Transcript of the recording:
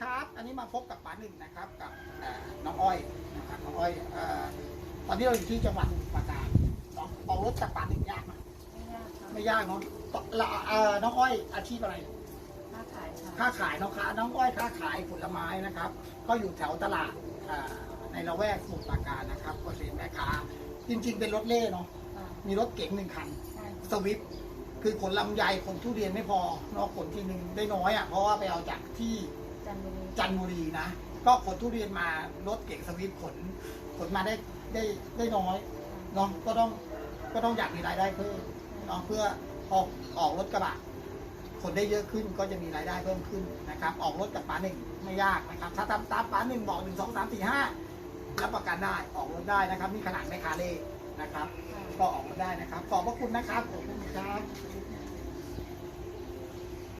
ครับ อันนี้มาพบกับป๋าหนึ่งนะครับกับเอ่อน้องอ้อยนะครับน้องอ้อยเอ่อตอนนี้เราอยู่ที่จังหวัดสมุพรปราการเนาะออกรถจากป๋าหนึ่งยากไหมไม่ยากค่ะไม่ยากเนาะละเอ่อน้องอ้อยอาชีพอะไรค้าขายค่ะค้าขายเนาะค้าน้องอ้อยค้าขายผลไม้นะครับ ก็อยู่แถวตลาดเอ่อในละแวกสมุทรปราการนะครับก็เป็นแม่ค้าจริง ๆ เป็นรถเล่เนาะค่ะมีรถเก๋งหนึ่งคันใช่สวิฟต์คือขนลำไยขนทุเรียนไม่พอเนาะขนทีหนึ่งได้น้อยอะเพราะว่าไปเอาจากที่ จันทบุรีจันทบุรีนะ ก็ขนทุเรียนมารถเก๋งสวิฟต์ขนขนมาได้ได้ได้น้อยเนาะก็ต้องก็ต้องอยากมีรายได้เพิ่มเนาะเพื่อออกออกรถกระบะขนได้เยอะขึ้นก็จะมีรายได้เพิ่มขึ้นนะครับ ออกรถกับป๋าหนึ่งไม่ยากนะครับ ถ้าตามตามป๋าหนึ่งบอกหนึ่งสองสามสี่ห้ารับประกันได้ออกรถได้นะครับนี่ขนาดไม่คาเล่นะครับค่ะก็ออกมาได้นะครับ ขอบพระคุณนะครับขอบคุณครับ